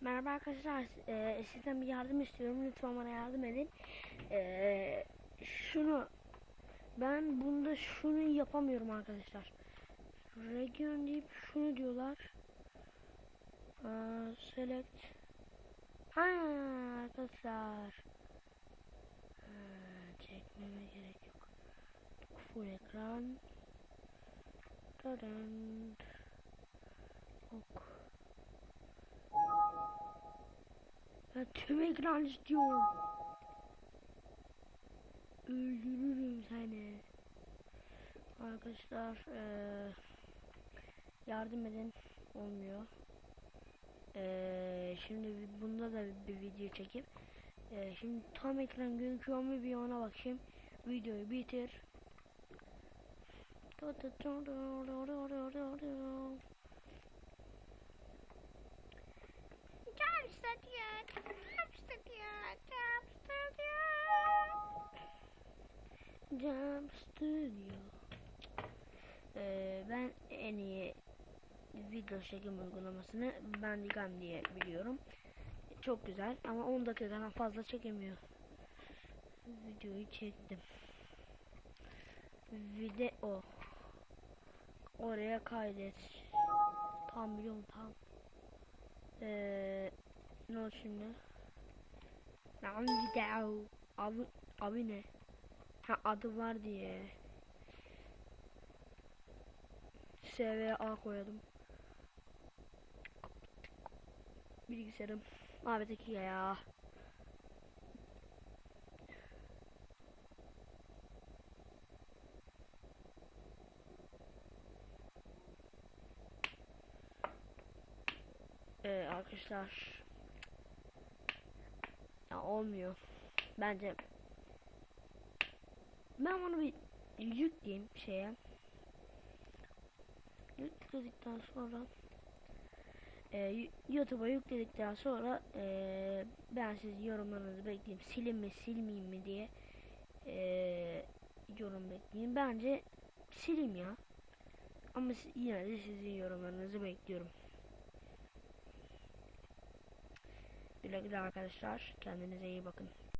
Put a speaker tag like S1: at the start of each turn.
S1: Merhaba arkadaşlar. Ee, sizden bir yardım istiyorum. Lütfen bana yardım edin. Ee, şunu ben bunda şunu yapamıyorum arkadaşlar. Region deyip şunu diyorlar. Aa, select. Ha arkadaşlar. Ha, çekmeme gerek yok. Full ekran. Tadan. Ok. Ben tüm ekran istiyorum. Öldürürüm seni. Arkadaşlar eee, yardım edin olmuyor. Eee, şimdi bunda da bir video çekip eee, şimdi tam ekran gözüküyor mu bir ona bakayım. Videoyu bitir.
S2: Jump Studio, Jump Studio, Jump Studio.
S1: Jump Studio. Ee, ben en iyi video çekim uygulamasını Bandicam diye biliyorum. Çok güzel ama 10 dakikadan fazla çekemiyor. Videoyu çektim. Video. Oraya kaydet. Tam biliyorum tam. Ee, ne oldu şimdi? Lan video. Abi, abi ne? Ha adı var diye. SVA koyalım. Bilgisayarım. Ahmet ya. Ee, arkadaşlar. Ya olmuyor. Bence ben bunu bir yükleyeyim şeye. Yükledikten sonra e, YouTube'a yükledikten sonra e, ben siz yorumlarınızı bekleyeyim. Silin mi silmeyeyim mi diye e, yorum bekleyeyim. Bence sileyim ya. Ama yine de sizin yorumlarınızı bekliyorum. Güle güle arkadaşlar. Kendinize iyi bakın.